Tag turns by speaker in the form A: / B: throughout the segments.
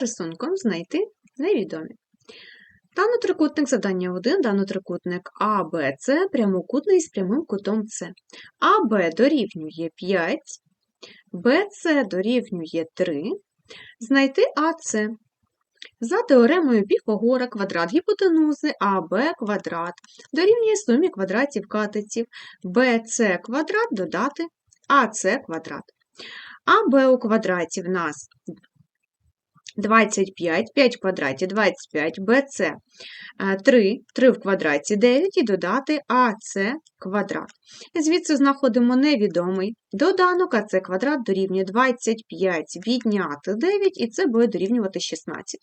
A: рисунком знайти невідомі. Даний трикутник завдання 1, даний трикутник АБЦ прямокутний з прямим кутом С. АБ дорівнює 5, БЦ дорівнює 3. Знайти АЦ. За теоремою Піфагора квадрат гіпотенузи АБ квадрат дорівнює сумі квадратів катетів BC квадрат додати АЦ квадрат. АБ у квадраті в нас 25, 5 в квадраті 25, БЦ 3, 3 в квадраті 9 і додати АЦ квадрат. Звідси знаходимо невідомий доданок, АЦ квадрат дорівнює 25 відняти 9, і це буде дорівнювати 16.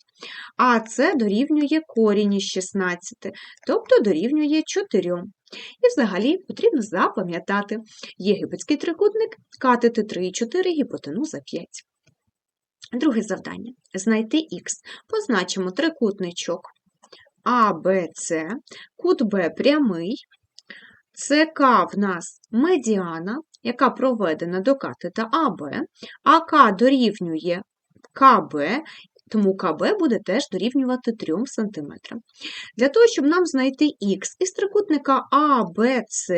A: АЦ дорівнює корінь із 16, тобто дорівнює 4. І взагалі потрібно запам'ятати єгипетський трикутник, катети 3 і 4, гіпотенуза 5. Друге завдання. Знайти х. Позначимо трикутничок АБЦ, кут Б прямий, ЦК в нас медіана, яка проведена до катета АБ, АК дорівнює КБ, тому КБ буде теж дорівнювати 3 см. Для того, щоб нам знайти х із трикутника АБЦ,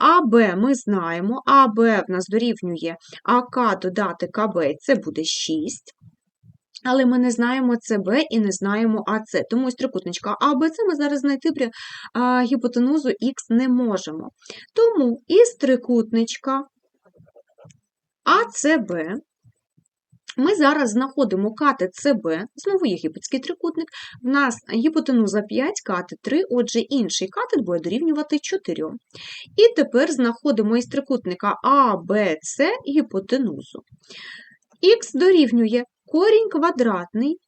A: АБ ми знаємо, АБ в нас дорівнює АК додати КБ, це буде 6. Але ми не знаємо ЦБ і не знаємо АЦ. Тому із трикутничка АБЦ ми зараз знайти при гіпотенузу Х не можемо. Тому із трикутничка АЦБ ми зараз знаходимо катет СБ, знову єгипетський трикутник, в нас гіпотенуза 5, катет 3, отже, інший катет буде дорівнювати 4. І тепер знаходимо із трикутника АБЦ гіпотенузу. Х дорівнює корінь квадратний,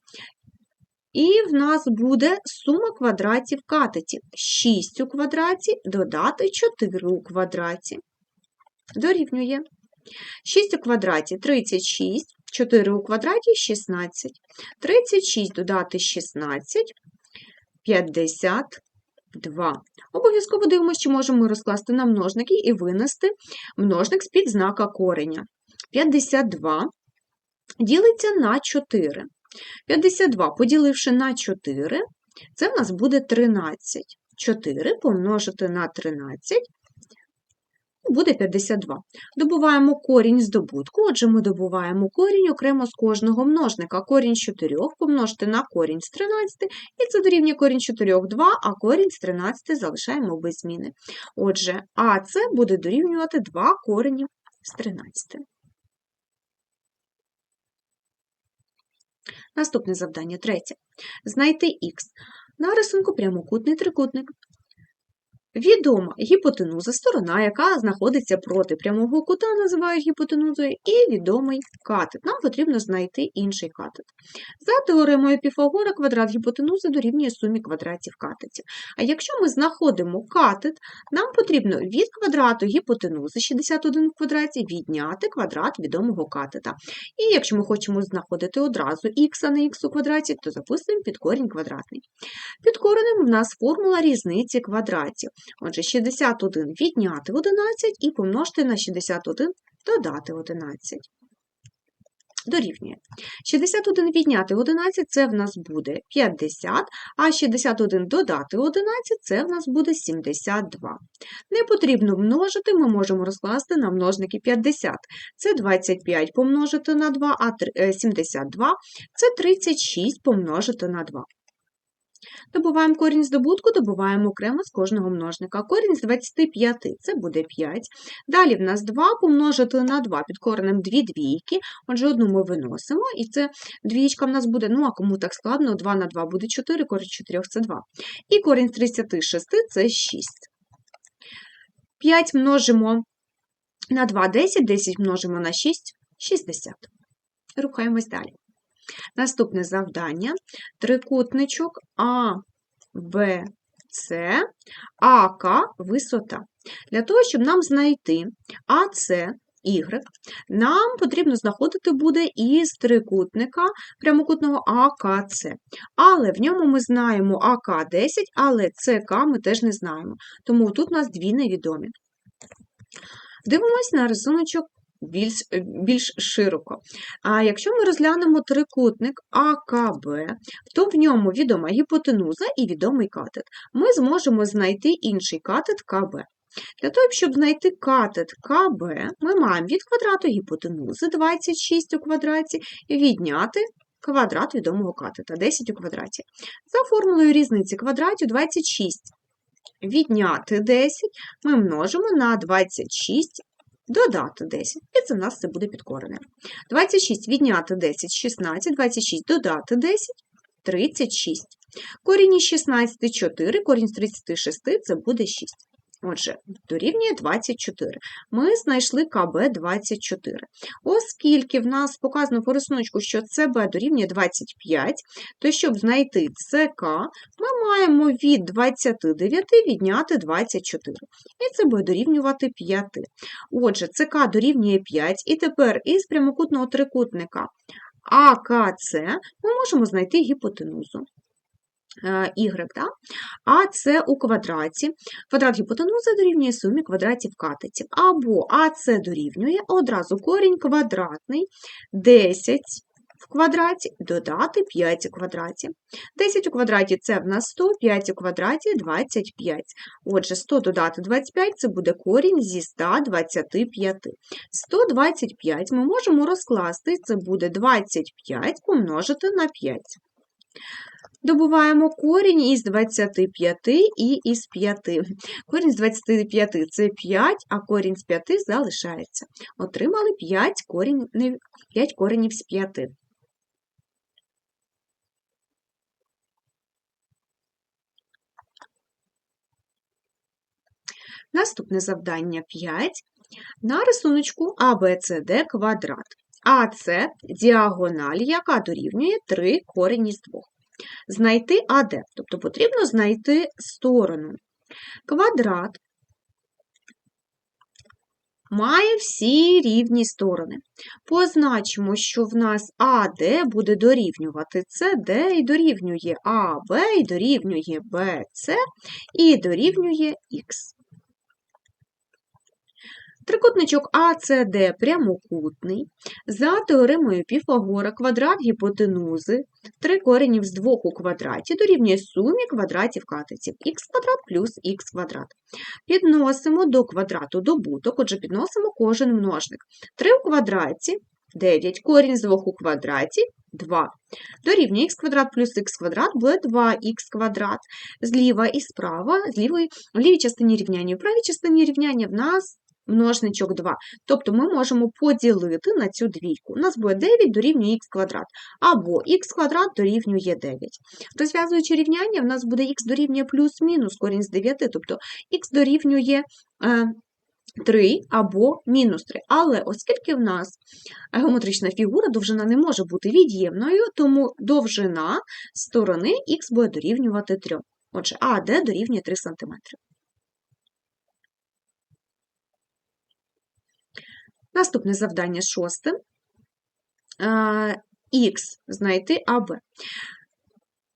A: і в нас буде сума квадратів катетів. 6 у квадраті додати 4 у квадраті. Дорівнює. 6 у квадраті 36, 4 у квадраті 16. 36 додати 16, 52. Обов'язково дивимося, чи можемо розкласти на множники і винести множник з-під знака кореня. 52 ділиться на 4. 52, поділивши на 4, це в нас буде 13. 4 помножити на 13 буде 52. Добуваємо корінь з добутку, отже, ми добуваємо корінь окремо з кожного множника. Корінь з 4 помножити на корінь з 13, і це дорівнює корінь з 4 – 2, а корінь з 13 залишаємо без зміни. Отже, а це буде дорівнювати 2 корені з 13. Наступне завдання третє. Знайти х. На рисунку прямокутний трикутник. Відома гіпотенуза, сторона, яка знаходиться проти прямого кута, називають гіпотенузою, і відомий катет. Нам потрібно знайти інший катет. За теоремою Піфагора квадрат гіпотенузи дорівнює сумі квадратів катетів. А якщо ми знаходимо катет, нам потрібно від квадрату гіпотенузи 61 в квадраті відняти квадрат відомого катета. І якщо ми хочемо знаходити одразу х, а не х у квадраті, то записуємо підкорінь квадратний. Під коренем в нас формула різниці квадратів. Отже, 61 відняти 11 і помножити на 61 додати 11. Дорівнює. 61 відняти 11 це в нас буде 50, а 61 додати 11 це в нас буде 72. Не потрібно множити, ми можемо розкласти на множники 50. Це 25 помножити на 2, а 72 це 36 помножити на 2. Добуваємо корінь з добутку, добуваємо окремо з кожного множника. Корінь з 25 це буде 5. Далі в нас 2 помножити на 2 під коренем 2 двійки. Отже, одну ми виносимо, і це двічка в нас буде, ну а кому так складно, 2 на 2 буде 4, корінь 4 це 2. І корінь з 36 це 6. 5 множимо на 2 10, 10 множимо на 6 60. Рухаємось далі. Наступне завдання трикутничок А, Б, С, АК висота. Для того, щоб нам знайти АС, Y, нам потрібно знаходити буде із трикутника прямокутного АКЦ. Але в ньому ми знаємо АК10, але ЦК ми теж не знаємо. Тому тут у нас дві невідомі. Дивимось на рисуночок більш, більш широко. А якщо ми розглянемо трикутник АКБ, то в ньому відома гіпотенуза і відомий катет. Ми зможемо знайти інший катет КБ. Для того, щоб знайти катет КБ, ми маємо від квадрату гіпотенузи 26 у квадраті відняти квадрат відомого катета 10 у квадраті. За формулою різниці квадратів 26 відняти 10 ми множимо на 26 додати 10. І це в нас це буде підкорене. 26 відняти 10 16, 26 додати 10 36. Корінь із 16 4, корінь з 36 це буде 6. Отже, дорівнює 24. Ми знайшли КБ 24. Оскільки в нас показано по рисунку, що ЦБ дорівнює 25, то щоб знайти ЦК, ми маємо від 29 відняти 24. І це буде дорівнювати 5. Отже, ЦК дорівнює 5, і тепер із прямокутного трикутника АКЦ ми можемо знайти гіпотенузу. Е, y, да? а це у квадраті. Квадрат гіпотенузи дорівнює сумі квадратів катетів. Або АЦ дорівнює одразу корінь квадратний 10 в квадраті додати 5 у квадраті. 10 у квадраті це в нас 100, 5 у квадраті 25. Отже, 100 додати 25 це буде корінь зі 125. 125 ми можемо розкласти, це буде 25 помножити на 5. Добуваємо корінь із 25 і із 5. Корінь з 25 це 5, а корінь з 5 залишається. Отримали 5 корінь, 5 коренів з 5. Наступне завдання 5. На рисунку ABCD квадрат. А це діагональ, яка дорівнює 3 корені з 2 знайти АД, тобто потрібно знайти сторону. Квадрат має всі рівні сторони. Позначимо, що в нас АД буде дорівнювати СД і дорівнює АБ, і дорівнює БЦ, і дорівнює Х. Трикутничок АЦД прямокутний. За теоремою Піфагора квадрат гіпотенузи 3 коренів з 2 у квадраті дорівнює сумі квадратів катетів х квадрат плюс х квадрат. Підносимо до квадрату добуток, отже, підносимо кожен множник. 3 у квадраті 9, корінь з 2 у квадраті 2. Дорівнює х квадрат плюс х квадрат буде 2х квадрат. Зліва і справа, з лівої, в лівій частині рівняння, в правій частині рівняння в нас множничок 2. Тобто ми можемо поділити на цю двійку. У нас буде 9 дорівнює х квадрат, або х квадрат дорівнює 9. Розв'язуючи рівняння, в нас буде х дорівнює плюс-мінус корінь з 9, тобто х дорівнює 3 е, або мінус 3. Але оскільки в нас геометрична фігура, довжина не може бути від'ємною, тому довжина сторони х буде дорівнювати 3. Отже, АД дорівнює 3 см. Наступне завдання шосте. Х знайти АБ.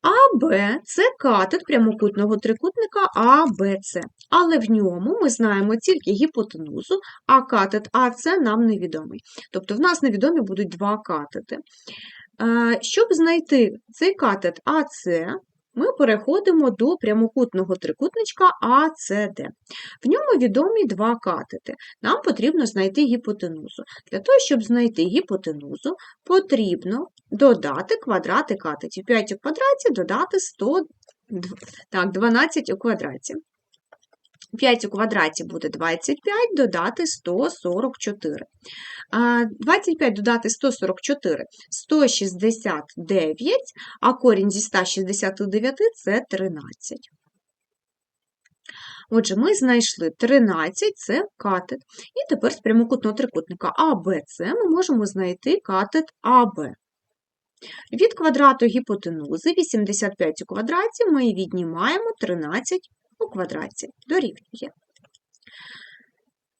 A: АБ це катет прямокутного трикутника АБЦ. Але в ньому ми знаємо тільки гіпотенузу, а катет АЦ нам невідомий. Тобто в нас невідомі будуть два катети. Щоб знайти цей катет АЦ, ми переходимо до прямокутного трикутничка АЦД. В ньому відомі два катети. Нам потрібно знайти гіпотенузу. Для того, щоб знайти гіпотенузу, потрібно додати квадрати катетів. 5 у квадраті додати 100, так, 12 у квадраті. 5 у квадраті буде 25, додати 144. 25 додати 144 169, а корінь зі 169 це 13. Отже, ми знайшли 13 це катет. І тепер з прямокутного трикутника АБЦ ми можемо знайти катет АБ. Від квадрату гіпотенузи 85 у квадраті ми віднімаємо 13 у квадраті дорівнює.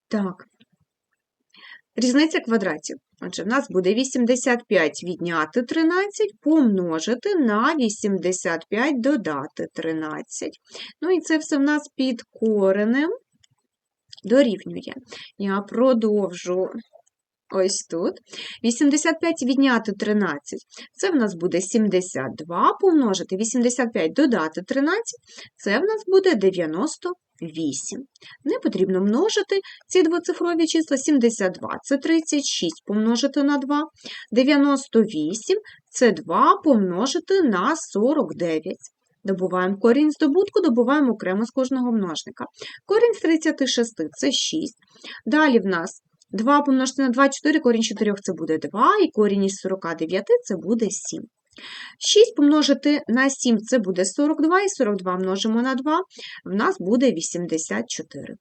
A: Так, різниця квадратів. Отже, в нас буде 85 відняти 13, помножити на 85 додати 13. Ну і це все в нас під коренем дорівнює. Я продовжу ось тут. 85 відняти 13, це в нас буде 72, помножити 85 додати 13, це в нас буде 98. Не потрібно множити ці двоцифрові числа. 72 – це 36 помножити на 2, 98 – це 2 помножити на 49. Добуваємо корінь здобутку, добуваємо окремо з кожного множника. Корінь з 36 – це 6. Далі в нас 2 помножити на 2 – 4, корінь 4 – це буде 2, і корінь із 49 – це буде 7. 6 помножити на 7 – це буде 42, і 42 множимо на 2, в нас буде 84.